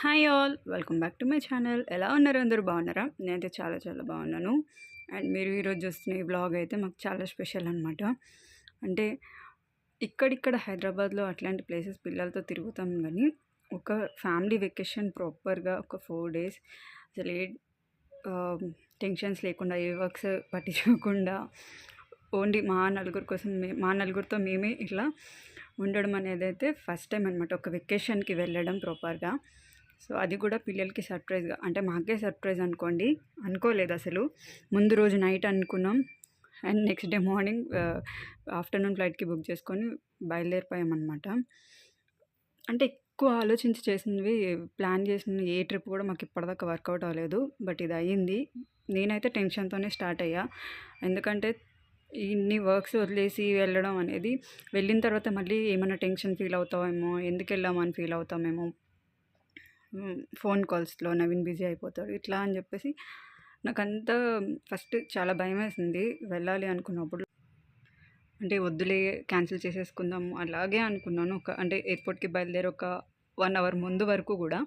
Hi all welcome back to my channel. ఎలా ఉన్నారు అందరూ? బాగున్నారా? నేనైతే చాలా చాలా బాగున్నాను. అండ్ మీరు ఈరోజు చూస్తున్న ఈ బ్లాగ్ అయితే మాకు చాలా స్పెషల్ అనమాట అంటే ఇక్కడిక్కడ హైదరాబాద్లో అట్లాంటి ప్లేసెస్ పిల్లలతో తిరుగుతాం కానీ ఒక ఫ్యామిలీ వెకేషన్ ప్రాపర్గా ఒక ఫోర్ డేస్ అసలు ఏ టెన్షన్స్ లేకుండా ఏ వర్క్స్ పట్టించుకోకుండా ఓన్లీ మా నలుగురు కోసం మే మా నలుగురితో మేమే ఇట్లా ఉండడం అనేది అయితే ఫస్ట్ టైం అనమాట ఒక వెకేషన్కి వెళ్ళడం ప్రాపర్గా సో అది కూడా పిల్లలకి సర్ప్రైజ్గా అంటే మాకే సర్ప్రైజ్ అనుకోండి. అనుకోలేదు అసలు. ముందు రోజు నైట్ అనుకున్నాం. And next day morning afternoon ఫ్లైట్కి book చేసుకొని బయలుదేరిపోయామన్నమాట. అంటే ఎక్కువ ఆలోచించి చేసినవి ప్లాన్ చేసిన ఏ ట్రిప్ కూడా మాకు ఇప్పటిదాకా వర్కౌట్ అవ్వలేదు. బట్ ఇది అయ్యింది. నేనైతే టెన్షన్తోనే స్టార్ట్ అయ్యా. ఎందుకంటే ఇన్ని వర్క్స్ వదిలేసి వెళ్ళడం అనేది వెళ్ళిన తర్వాత మళ్ళీ ఏమైనా టెన్షన్ ఫీల్ అవుతామేమో ఎందుకు వెళ్ళామని ఫీల్ అవుతామేమో ఫోన్ కాల్స్లో నవీన్ బిజీ అయిపోతాడు ఇట్లా అని చెప్పేసి నాకంత ఫస్ట్ చాలా భయం వేసింది వెళ్ళాలి అనుకున్నప్పుడు. అంటే వద్దులే క్యాన్సిల్ చేసేసుకుందాము అలాగే అనుకున్నాను. ఒక అంటే ఎయిర్పోర్ట్కి బయలుదేరి ఒక వన్ అవర్ ముందు వరకు కూడా.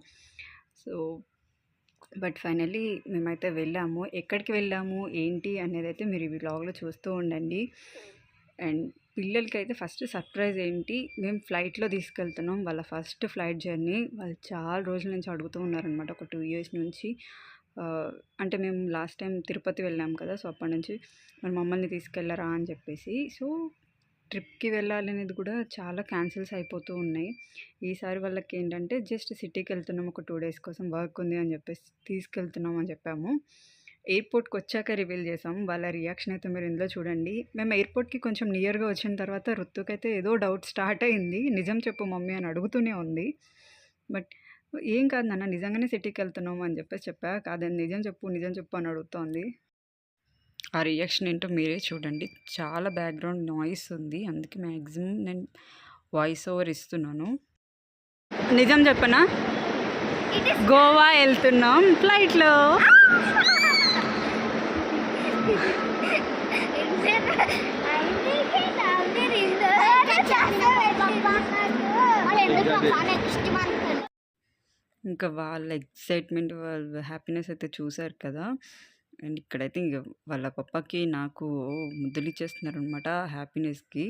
సో బట్ ఫైనల్లీ మేమైతే వెళ్ళాము. ఎక్కడికి వెళ్ళాము ఏంటి అనేది అయితే మీరు ఈ బ్లాగ్లో చూస్తూ ఉండండి. అండ్ పిల్లలకి అయితే ఫస్ట్ సర్ప్రైజ్ ఏంటి? మేము ఫ్లైట్లో తీసుకెళ్తున్నాం. వాళ్ళ ఫస్ట్ ఫ్లైట్ జర్నీ. వాళ్ళు చాలా రోజుల నుంచి అడుగుతూ ఉన్నారనమాట ఒక టూ ఇయర్స్ నుంచి. అంటే మేము లాస్ట్ టైం తిరుపతి వెళ్ళాం కదా. సో అప్పటి నుంచి మరి మమ్మల్ని తీసుకెళ్ళరా అని చెప్పేసి. సో ట్రిప్కి వెళ్ళాలనేది కూడా చాలా క్యాన్సిల్స్ అయిపోతూ ఉన్నాయి. ఈసారి వాళ్ళకి ఏంటంటే జస్ట్ సిటీకి వెళ్తున్నాం. ఒక టూ డేస్ కోసం వర్క్ ఉంది అని చెప్పేసి తీసుకెళ్తున్నాం అని చెప్పాము. ఎయిర్పోర్ట్కి వచ్చాక రివీల్ చేసాం. వాళ్ళ రియాక్షన్ అయితే మీరు ఇందులో చూడండి. మేము ఎయిర్పోర్ట్కి కొంచెం నియర్గా వచ్చిన తర్వాత రుతుకైతే ఏదో డౌట్ స్టార్ట్ అయింది. నిజం చెప్పు మమ్మీ అని అడుగుతూనే ఉంది. బట్ ఏం కాదు నాన్న నిజంగానే సిటీకి వెళ్తున్నాము అని చెప్పేసి చెప్పా. కాదని నిజం చెప్పు నిజం చెప్పు అని అడుగుతోంది. ఆ రియాక్షన్ ఏంటో మీరే చూడండి. చాలా బ్యాక్గ్రౌండ్ నాయిస్ ఉంది. అందుకే మ్యాక్సిమం నేను వాయిస్ ఓవర్ ఇస్తున్నాను. నిజం చెప్పనా? గోవా వెళ్తున్నాం. ఫ్లైట్లో. ఇంకా వాళ్ళ ఎక్సైట్మెంట్ వాళ్ళ హ్యాపీనెస్ అయితే చూసారు కదా. అండ్ ఇక్కడైతే ఇంక వాళ్ళ పప్పకి నాకు ముద్దులు ఇచ్చేస్తున్నారు అనమాట హ్యాపీనెస్కి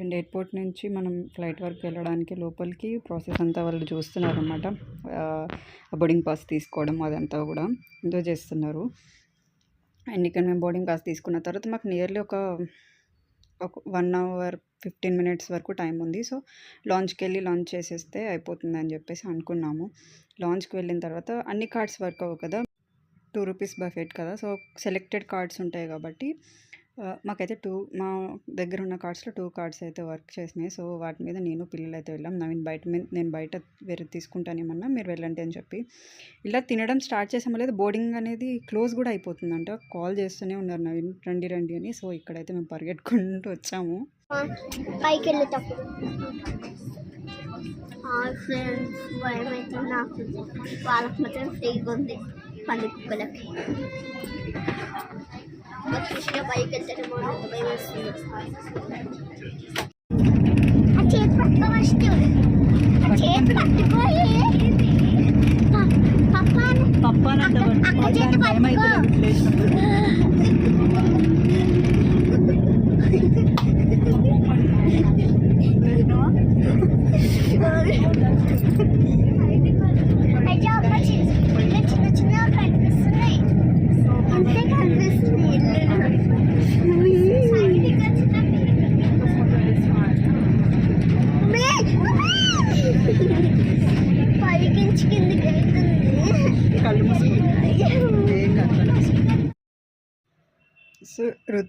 అండ్ ఎయిర్పోర్ట్ నుంచి మనం ఫ్లైట్ వరకు వెళ్ళడానికి లోపలికి ప్రాసెస్ అంతా వాళ్ళు చూస్తున్నారు అనమాట బోర్డింగ్ పాస్ తీసుకోవడం అదంతా కూడా ఎంతో చేస్తున్నారు. అండ్ ఇక్కడ మేము బోర్డింగ్ పాస్ తీసుకున్న తర్వాత మాకు నియర్లీ ఒక ఒక వన్ అవర్ ఫిఫ్టీన్ మినిట్స్ వరకు టైం ఉంది. సో లాంచ్కి వెళ్ళి లాంచ్ చేసేస్తే అయిపోతుంది అని చెప్పేసి అనుకున్నాము. లాంచ్కి వెళ్ళిన తర్వాత అన్ని కార్డ్స్ వర్క్ అవ్వవు కదా? టూ రూపీస్ బఫెట్ కదా? సో సెలెక్టెడ్ కార్డ్స్ ఉంటాయి కాబట్టి మాకైతే టూ మా దగ్గర ఉన్న కార్డ్స్లో టూ కార్డ్స్ అయితే వర్క్ చేసినాయి. సో వాటి మీద నేను పిల్లలు అయితే వెళ్ళాం. నవీన్ బయట మీద నేను బయట వేరే తీసుకుంటానేమన్నా మీరు వెళ్ళండి అని చెప్పి. ఇలా తినడం స్టార్ట్ చేసామో లేదు బోర్డింగ్ అనేది క్లోజ్ కూడా అయిపోతుందంట. కాల్ చేస్తూనే ఉన్నారు నవీన్ రండి రండి అని. సో ఇక్కడైతే మేము పరిగెట్టుకుంటూ వచ్చాము. పైకి వెళ్ళేటప్పుడు ఫ్రెండ్స్ భయం అయితే నాకు వాళ్ళకి మాత్రం ఫ్రీగా ఉంది పంది కుక్కలకి కృష్ణ పైకి వెళ్తేనేమో నాకు భయం వేస్తుంది ఆ చేతి పట్టుకో ఫస్ట్ ఆ చేతి పట్టుకోయి పప్ప అక్క చేతి పట్టుకో అయితే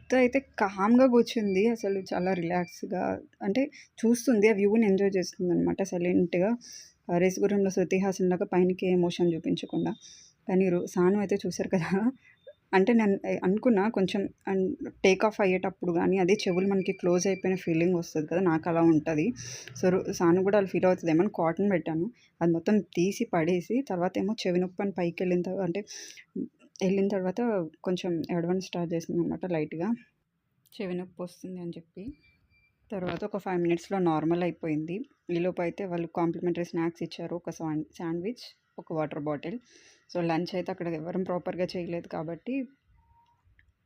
సో అయితే కామ్గా కూర్చుంది. అసలు చాలా రిలాక్స్గా అంటే చూస్తుంది. ఆ వ్యూని ఎంజాయ్ చేస్తుంది అనమాట సైలెంట్గా రేసుగురంలో శృతి లాగా పైనకి ఎమోషన్ చూపించకుండా. కానీ సాను అయితే చూశారు కదా. అంటే నేను అనుకున్నా కొంచెం టేక్ ఆఫ్ అయ్యేటప్పుడు కానీ అదే చెవులు మనకి క్లోజ్ అయిపోయిన ఫీలింగ్ వస్తుంది కదా. నాకు అలా ఉంటుంది. సో సాను కూడా అలా ఫీల్ అవుతుంది. ఏమని కాటన్ పెట్టాను. అది మొత్తం తీసి పడేసి తర్వాత ఏమో చెవి నొప్పి అని పైకి వెళ్ళిన తర్వాత అంటే వెళ్ళిన తర్వాత కొంచెం అడ్వాన్స్ స్టార్ట్ చేసింది అనమాట లైట్గా. చెవి నొప్పి వస్తుంది అని చెప్పి. తర్వాత ఒక ఫైవ్ మినిట్స్లో నార్మల్ అయిపోయింది. ఈలోపు అయితే వాళ్ళు కాంప్లిమెంటరీ స్నాక్స్ ఇచ్చారు. ఒక శాండ్విచ్ ఒక వాటర్ బాటిల్. సో లంచ్ అయితే అక్కడ ఎవరం ప్రాపర్గా చేయలేదు కాబట్టి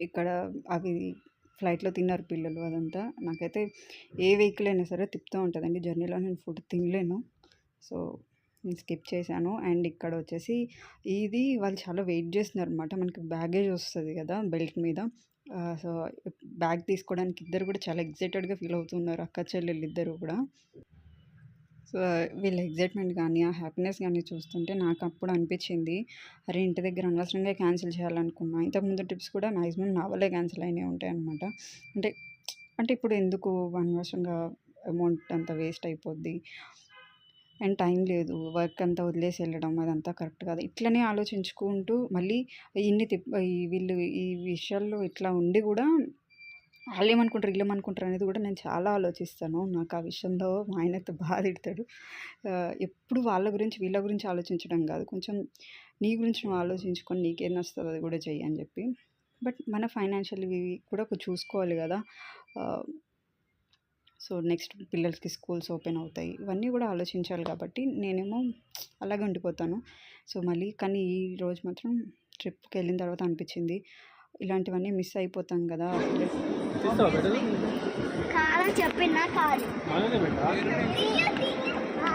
ఇక్కడ అవి ఫ్లైట్లో తిన్నారు పిల్లలు అదంతా. నాకైతే ఏ వెహికల్ అయినా సరే తిప్పుతూ ఉంటుందండి. జర్నీలో నేను ఫుడ్ తినలేను. సో స్కిప్ చేశాను. అండ్ ఇక్కడ వచ్చేసి ఇది వాళ్ళు చాలా వెయిట్ చేస్తున్నారు అనమాట మనకి బ్యాగేజ్ వస్తుంది కదా బెల్ట్ మీద. సో బ్యాగ్ తీసుకోవడానికి ఇద్దరు కూడా చాలా ఎగ్జైటెడ్గా ఫీల్ అవుతున్నారు. అక్క చెల్లెళ్ళు ఇద్దరు కూడా. సో వీళ్ళ ఎగ్జైట్మెంట్ కానీ ఆ హ్యాపీనెస్ కానీ చూస్తుంటే నాకు అప్పుడు అనిపించింది అరే ఇంటి దగ్గర అనవసరంగా క్యాన్సిల్ చేయాలనుకున్నా. ఇంతకుముందు ట్రిప్స్ కూడా మ్యాక్సిమం నా వల్లే క్యాన్సిల్ అయినాయి ఉంటాయి అనమాట అంటే అంటే ఇప్పుడు ఎందుకు అనవసరంగా అమౌంట్ అంత వేస్ట్ అయిపోద్ది? అండ్ టైం లేదు. వర్క్ అంతా వదిలేసి వెళ్ళడం అదంతా కరెక్ట్ కాదు. ఇట్లనే ఆలోచించుకుంటూ మళ్ళీ ఇన్ని తిప్ వీళ్ళు ఈ విషయాల్లో ఇట్లా ఉండి కూడా వాళ్ళు ఏమనుకుంటారు వీళ్ళు ఏమనుకుంటారు అనేది కూడా నేను చాలా ఆలోచిస్తాను. నాకు ఆ విషయంలో మా ఆయన అయితే బాధ తిడతాడు. ఎప్పుడు వాళ్ళ గురించి వీళ్ళ గురించి ఆలోచించడం కాదు. కొంచెం నీ గురించి నువ్వు ఆలోచించుకొని నీకేం నచ్చుతుంది అది కూడా చెయ్యి అని చెప్పి. బట్ మన ఫైనాన్షియల్ ఇవి కూడా చూసుకోవాలి కదా. సో నెక్స్ట్ పిల్లలకి స్కూల్స్ ఓపెన్ అవుతాయి. ఇవన్నీ కూడా ఆలోచించాలి కాబట్టి నేనేమో అలాగే ఉండిపోతాను. సో మళ్ళీ కానీ ఈ రోజు మాత్రం ట్రిప్కి వెళ్ళిన తర్వాత అనిపించింది. ఇలాంటివన్నీ మిస్ అయిపోతాం కదా. చెప్పినా కాదు మననే పెట్టా తీయ, తీయ. ఆ.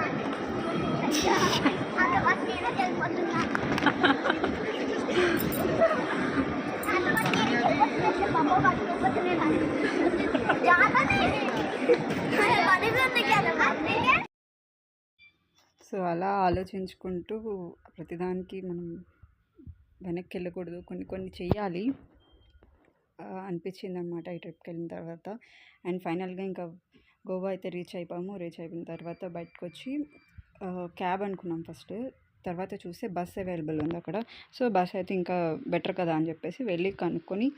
అయ్యా, అంతవరకు నేనే వెళ్ళిపోతున్నా. అంతవరకు నేనే వెళ్ళిపోతున్నా. పాప పట్టుకోకపోతే నేను అను- జాగ్రత్త. అది పడుతుంది కదా, అందుకే. సో అలా ఆలోచించుకుంటూ ప్రతిదానికి మనం వెనక్కి వెళ్ళకూడదు కొన్ని కొన్ని చేయాలి అనిపించింది అనమాట ఈ ట్రిప్కి వెళ్ళిన తర్వాత. అండ్ ఫైనల్గా ఇంకా గోవా అయితే రీచ్ అయిపోయాము రీచ్ అయిపోయిన తర్వాత బయటకు వచ్చి క్యాబ్ అనుకున్నాం ఫస్ట్. తర్వాత చూస్తే బస్ అవైలబుల్ ఉంది అక్కడ. సో బస్ అయితే ఇంకా బెటర్ కదా అని చెప్పేసి వెళ్ళి కనుక్కొని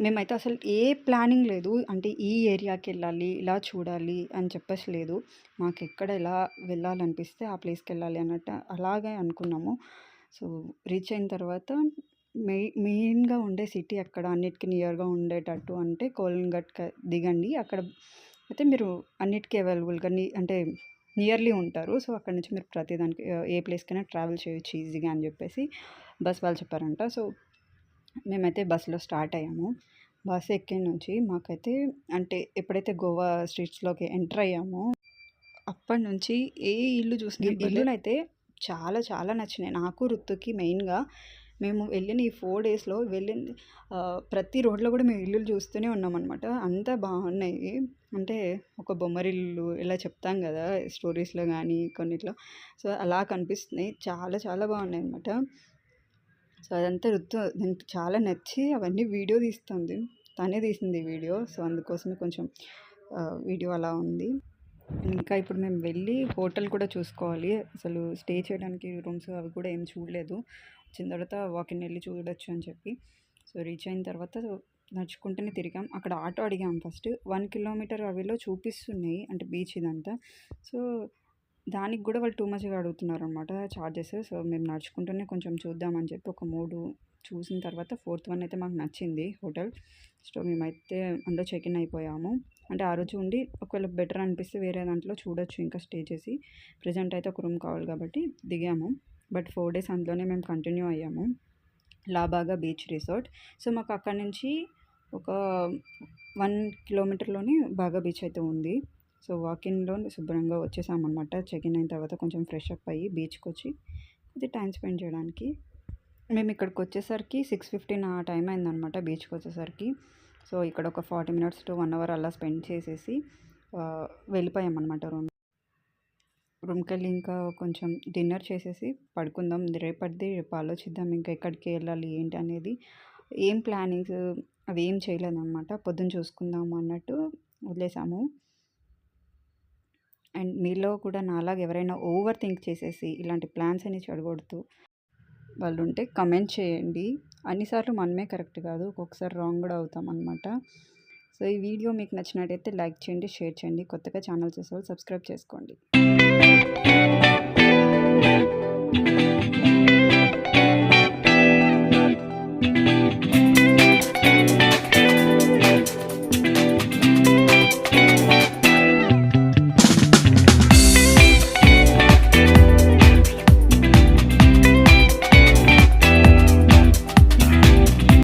మేమైతే అసలు ఏ ప్లానింగ్ లేదు. అంటే ఈ ఏరియాకి వెళ్ళాలి ఇలా చూడాలి అని చెప్పేసి లేదు. మాకు ఎక్కడ ఎలా వెళ్ళాలనిపిస్తే ఆ ప్లేస్కి వెళ్ళాలి అన్నట్టు అలాగే అనుకున్నాము. సో రీచ్ అయిన తర్వాత మెయి మెయిన్గా ఉండే సిటీ అక్కడ అన్నిటికీ నియర్గా ఉండేటట్టు అంటే కోలన్గట్ దిగండి. అక్కడ అయితే మీరు అన్నిటికీ అవైలబుల్గా అంటే నియర్లీ ఉంటారు. సో అక్కడ నుంచి మీరు ప్రతిదానికి ఏ ప్లేస్కైనా ట్రావెల్ చేయొచ్చు ఈజీగా అని చెప్పేసి బస్ వాళ్ళు చెప్పారంట. సో మేమైతే బస్సులో స్టార్ట్ అయ్యాము. బస్ ఎక్కిన నుంచి మాకైతే అంటే ఎప్పుడైతే గోవా స్ట్రీట్స్లోకి ఎంటర్ అయ్యామో అప్పటి నుంచి ఏ ఇల్లు చూసిన ఇల్లులు అయితే చాలా చాలా నచ్చినాయి. నాకు రుత్తుకి మెయిన్గా మేము వెళ్ళిన ఈ ఫోర్ డేస్లో వెళ్ళింది ఆ, ప్రతి రోడ్లో కూడా మేము ఇల్లులు చూస్తూనే ఉన్నామన్నమాట. అంత బాగున్నాయి. అంటే ఒక బొమ్మరిల్లు ఇలా చెప్తాం కదా స్టోరీస్లో కానీ కొన్నిట్లో. సో అలా కనిపిస్తున్నాయి. చాలా చాలా బాగున్నాయి అన్నమాట సో అదంతా రుతు దానికి చాలా నచ్చి అవన్నీ వీడియో తీస్తుంది. తనే తీసింది వీడియో. సో అందుకోసమే కొంచెం వీడియో అలా ఉంది. ఇంకా ఇప్పుడు మేము వెళ్ళి హోటల్ కూడా చూసుకోవాలి. అసలు స్టే చేయడానికి రూమ్స్ అవి కూడా ఏం చూడలేదు. వచ్చిన తర్వాత వాకింగ్ వెళ్ళి చూడొచ్చు అని చెప్పి. సో రీచ్ అయిన తర్వాత నడుచుకుంటూనే తిరిగాం. అక్కడ ఆటో అడిగాం ఫస్ట్. వన్ కిలోమీటర్ అవిలో చూపిస్తున్నాయి. అంటే బీచ్ ఇదంతా. సో దానికి కూడా వాళ్ళు టూ మచ్గా అడుగుతున్నారు అనమాట చార్జెస్. సో మేము నడుచుకుంటూనే కొంచెం చూద్దామని చెప్పి ఒక మూడు చూసిన తర్వాత ఫోర్త్ వన్ అయితే మాకు నచ్చింది హోటల్. సో మేమైతే అందులో చెక్ ఇన్ అయిపోయాము. అంటే ఆ రోజు ఉండి ఒకవేళ బెటర్ అనిపిస్తే వేరే దాంట్లో చూడొచ్చు ఇంకా స్టే చేసి. ప్రజెంట్ అయితే ఒక రూమ్ కావాలి కాబట్టి దిగాము. బట్ ఫోర్ డేస్ అందులోనే మేము కంటిన్యూ అయ్యాము. లాబాగా బీచ్ రిసార్ట్. సో మాకు అక్కడ నుంచి ఒక వన్ కిలోమీటర్లోనే బాగా బీచ్ అయితే ఉంది. సో వాకిన్లో శుభ్రంగా వచ్చేసామన్నమాట. చెక్ ఇన్ అయిన తర్వాత కొంచెం ఫ్రెష్ అప్ అయ్యి బీచ్కి వచ్చి కొద్దిగా టైం స్పెండ్ చేయడానికి. మేము ఇక్కడికి వచ్చేసరికి సిక్స్ ఫిఫ్టీన్ ఆ టైం అయిందనమాట బీచ్కి వచ్చేసరికి. సో ఇక్కడ ఒక forty minutes to one hour అలా స్పెండ్ చేసేసి వెళ్ళిపోయామన్నమాట రూమ్ రూమ్కి వెళ్ళి ఇంకా కొంచెం డిన్నర్ చేసేసి పడుకుందాం. రేపటిది రేపు ఆలోచిద్దాం ఇంకా ఎక్కడికి వెళ్ళాలి ఏంటి అనేది. ఏం ప్లానింగ్స్ అవి ఏం చేయలేదన్నమాట. పొద్దున్న చూసుకుందాం అన్నట్టు వదిలేసాము. మీలో కూడా నాలాగా ఎవరైనా ఓవర్ థింక్ చేసేసి ఇలాంటి ప్లాన్స్ అని చెడగొడుతూ వాళ్ళు ఉంటే కమెంట్ చేయండి. అన్నిసార్లు మనమే కరెక్ట్ కాదు ఒక్కొక్కసారి రాంగ్ కూడా అవుతాం అనమాట సో ఈ వీడియో మీకు నచ్చినట్టయితే లైక్ చేయండి షేర్ చేయండి కొత్తగా ఛానల్ చేసే వాళ్ళు సబ్స్క్రైబ్ చేసుకోండి.